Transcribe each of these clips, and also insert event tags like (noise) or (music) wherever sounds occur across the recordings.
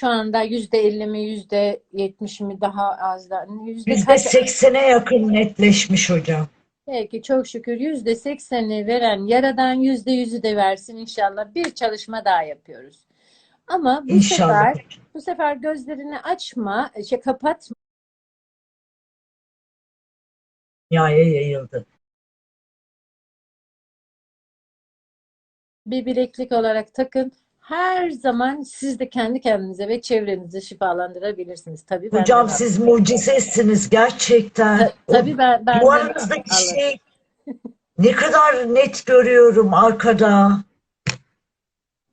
Şu anda yüzde elli mi, yüzde yetmiş mi daha az da, yüzde seksene yakın netleşmiş hocam. Peki çok şükür yüzde sekseni veren Yaradan yüzde yüzü de versin inşallah. Bir çalışma daha yapıyoruz. Ama bu İnşallah. sefer bu sefer gözlerini açma, şey kapatma. Dünyaya yayıldı. Bir bileklik olarak takın. Her zaman siz de kendi kendinize ve çevrenizi şifalandırabilirsiniz. Tabii benden Hocam alın. siz mucizesiniz gerçekten. Ta- tabii ben benden Duvarınızdaki alın. şey (laughs) ne kadar net görüyorum arkada.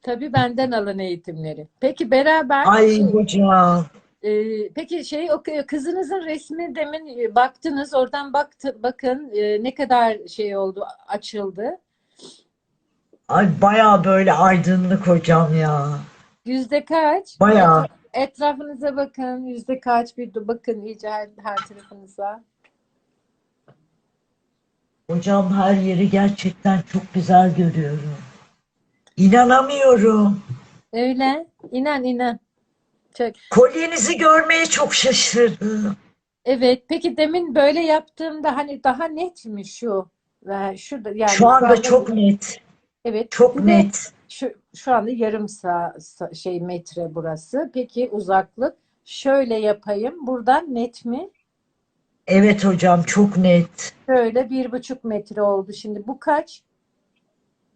Tabii benden alın eğitimleri. Peki beraber Ay hocam. Ee, peki şey o kızınızın resmi demin e, baktınız oradan baktı bakın e, ne kadar şey oldu açıldı. Ay bayağı böyle aydınlık hocam ya. Yüzde kaç? Etra- Etrafınıza bakın. Yüzde kaç bir de bakın iyice her, her tarafınıza. Hocam her yeri gerçekten çok güzel görüyorum. İnanamıyorum. Öyle. İnan inan. Çok. Kolyenizi görmeye çok şaşırdım. Evet. Peki demin böyle yaptığımda hani daha net mi şu? Şu da yani Şu anda- çok net. Evet. Çok net. Şu, şu anda yarım sağ, sağ- şey metre burası. Peki uzaklık şöyle yapayım. Buradan net mi? Evet hocam çok net. Şöyle bir buçuk metre oldu. Şimdi bu kaç?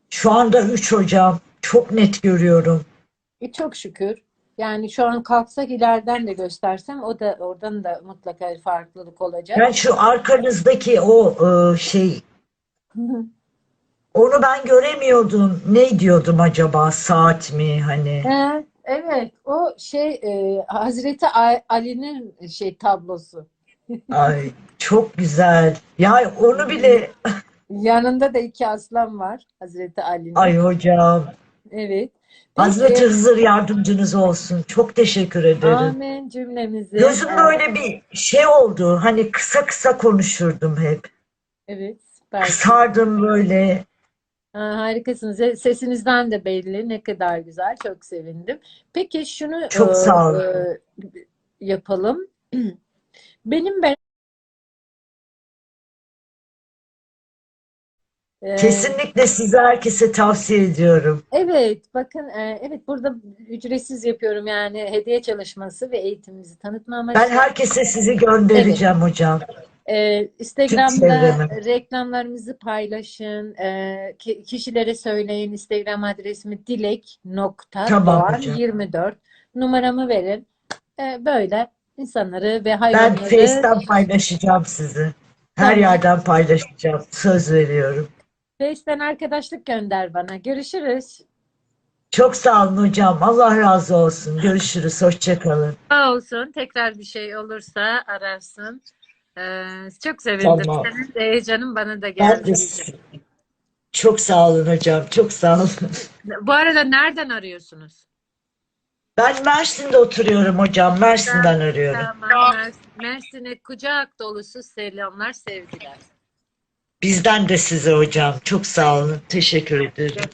Şu anda 3 hocam. Çok net görüyorum. E, çok şükür. Yani şu an kalksak ileriden de göstersem o da oradan da mutlaka farklılık olacak. Ben şu arkanızdaki o e, şey (laughs) onu ben göremiyordum. Ne diyordum acaba? Saat mi hani? He, evet o şey e, Hazreti Ali'nin şey tablosu. (laughs) Ay çok güzel. Ya onu bile (laughs) Yanında da iki aslan var Hazreti Ali'nin. ay hocam. Evet. Hazreti Peki. Hızır yardımcınız olsun. Çok teşekkür ederim. Amin cümlemizi. Gözüm böyle bir şey oldu. Hani kısa kısa konuşurdum hep. Evet, süper. Kısardım böyle. Ha, harikasınız. Se- Sesinizden de belli. Ne kadar güzel. Çok sevindim. Peki şunu Çok e, sağ olun. e, yapalım. (clears throat) Benim ben e, Kesinlikle size herkese tavsiye ediyorum. evet bakın evet burada ücretsiz yapıyorum yani hediye çalışması ve eğitimimizi tanıtma amaçlı. Ben herkese sizi göndereceğim hocam. Ee, Instagram'da reklamlarımızı paylaşın. Ee, ki- kişilere söyleyin. Instagram adresimi dilek nokta Tamam doğan hocam. 24. Numaramı verin. Ee, böyle insanları ve Ben hayvanları Face'ten paylaşacağım sizi. Her Tamam. yerden paylaşacağım. Söz veriyorum. Face'ten arkadaşlık gönder bana. Görüşürüz. Çok sağ olun hocam. Allah razı olsun. Görüşürüz. Hoşça kalın. Sağ olsun. Tekrar bir şey olursa ararsın. Ee, çok sevindim. Tamam. Senin de heyecanın bana da geldi. çok sağ olun hocam. Çok sağ olun. Bu arada nereden arıyorsunuz? Ben Mersin'de oturuyorum hocam. Mersin'den arıyorum. Tamam. Mers- Mersin'e kucak dolusu selamlar, sevgiler. Bizden de size hocam. Çok sağ olun. Teşekkür ederim.